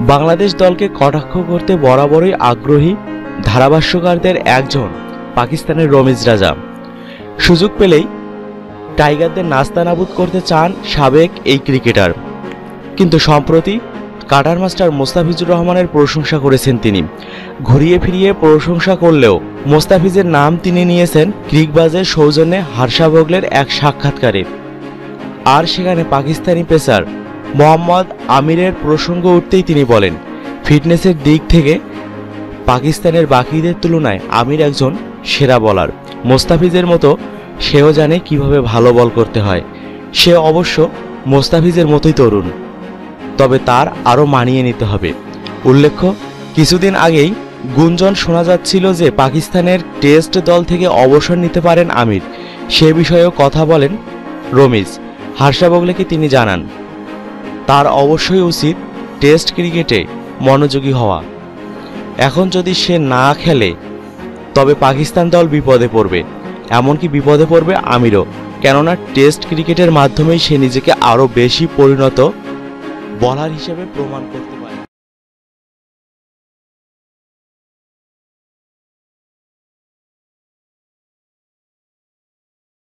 বাংলাদেশ দলকে কটাক্ষ করতে বরাবরই আগ্রহী ধারাভাষ্যকারদের একজন পাকিস্তানের রমিজ রাজা। সুযোগ পেলেই টাইগারদের নাস্তানাবুদ করতে চান সাবেক এই ক্রিকেটার। কিন্তু সম্প্রতি কাটার মাস্টার মোস্তাফিজুর রহমানের প্রশংসা করেছেন তিনি। ঘুরিয়ে ফিরিয়ে প্রশংসা করলেও মোস্তাফিজের নাম তিনি নিয়েছেন ক্রিকবাজের সৌজন্যে হার্ষা ভোগলের এক সাক্ষাৎকারে। আর সেখানে পাকিস্তানি পেসার মোহাম্মদ আমিরের প্রসঙ্গ উঠতেই তিনি বলেন, ফিটনেসের দিক থেকে পাকিস্তানের বাকিদের তুলনায় আমির একজন সেরা বলার মোস্তাফিজের মতো সেও জানে কীভাবে ভালো বল করতে হয়। সে অবশ্য মোস্তাফিজের মতোই তরুণ। তবে তার আরও মানিয়ে নিতে হবে। উল্লেখ্য, কিছুদিন আগেই গুঞ্জন শোনা যাচ্ছিল যে পাকিস্তানের টেস্ট দল থেকে অবসর নিতে পারেন আমির। সে বিষয়েও কথা বলেন রমিজ। হার্ষা বগলেকে তিনি জানান তার অবশ্যই উচিত টেস্ট ক্রিকেটে মনোযোগী হওয়া। এখন যদি সে না খেলে, তবে পাকিস্তান দল বিপদে পড়বে। এমনকি বিপদে পড়বে আমিরও। কেননা টেস্ট ক্রিকেটের মাধ্যমেই সে নিজেকে আরও বেশি পরিণত বলার হিসেবে প্রমাণ করতে